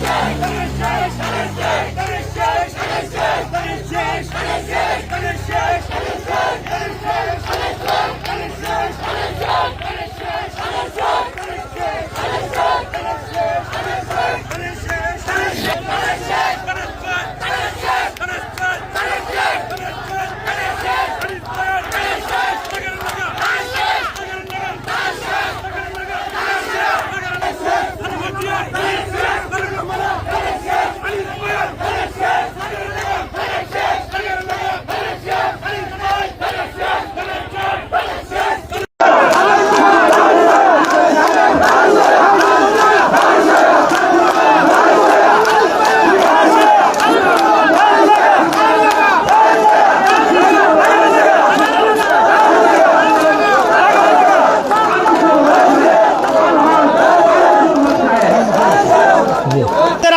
Tuesday.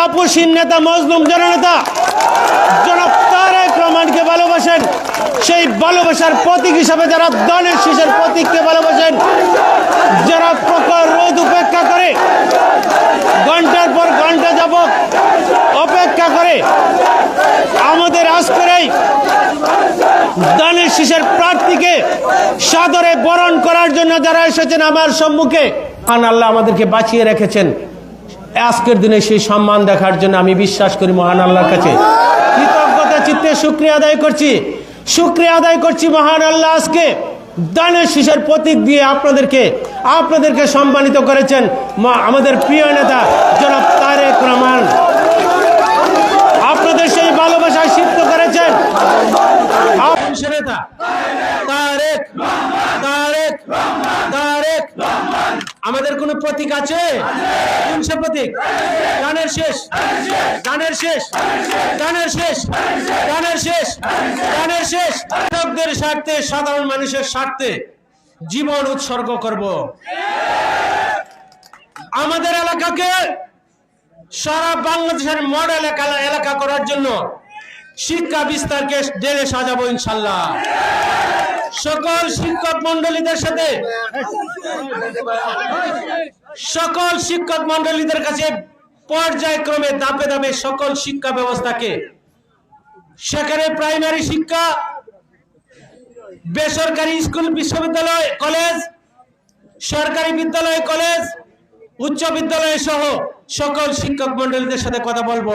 আপুসীন নেতা, মজলুম জননেতা, জনাব তারেক রহমানকে ভালোবাসেন, সেই ভালোবাসার প্রতীক হিসাবে যারা দলের শীষের প্রতীককে ভালোবাসেন, যারা প্রখর রোদ উপেক্ষা করে, ঘণ্টার পর ঘণ্টা যাবত অপেক্ষা করে, আমাদের আজকের এই দানের শীষের প্রার্থীকে সাদরে বরণ করার জন্য যারা এসেছেন আমার সম্মুখে আন আল্লাহ আমাদেরকে বাঁচিয়ে রেখেছেন। আজকের দিনে সেই সম্মান দেখার জন্য আমি বিশ্বাস করি মহান আল্লাহর কাছে। কৃতজ্ঞতা, চিত্তে শুক্রিয়া আদায় করছি। শুক্রিয়া আদায় করছি মহান আল্লাহ আজকে। দানের শীষের প্রতীক দিয়ে আপনাদেরকে আপনাদেরকে সম্মানিত করেছেন মা- আমাদের প্রিয় নেতা জনাব তারেক রহমান। আপনাদের সেই ভালোবাসায় সিদ্ধ করেছেন। নেতা তারেক তারেক আমাদের কোনো প্রতীক আছে? কোন সে প্রতীক? গানের শেষ। গানের শেষ। গানের শেষ। গানের শেষ। গানের শেষ। কৃষকদের স্বার্থে, সাধারণ মানুষের স্বার্থে জীবন উৎসর্গ করব। আমাদের এলাকাকে সারা বাংলাদেশের মডেল এলাকা করার জন্য শিক্ষা বিস্তারকে ডেলে সাজাবো ইনশাল্লাহ। সকল শিক্ষক মন্ডলীদের সাথে, সকল শিক্ষক মন্ডলীদের কাছে পর্যায়ক্রমে দাপে দাপে সকল শিক্ষা ব্যবস্থাকে, সেখানে প্রাইমারি শিক্ষা, বেসরকারি স্কুল, বিশ্ববিদ্যালয়, কলেজ, সরকারি বিদ্যালয়, কলেজ, উচ্চ বিদ্যালয় সহ সকল শিক্ষক মন্ডলীদের সাথে কথা বলব।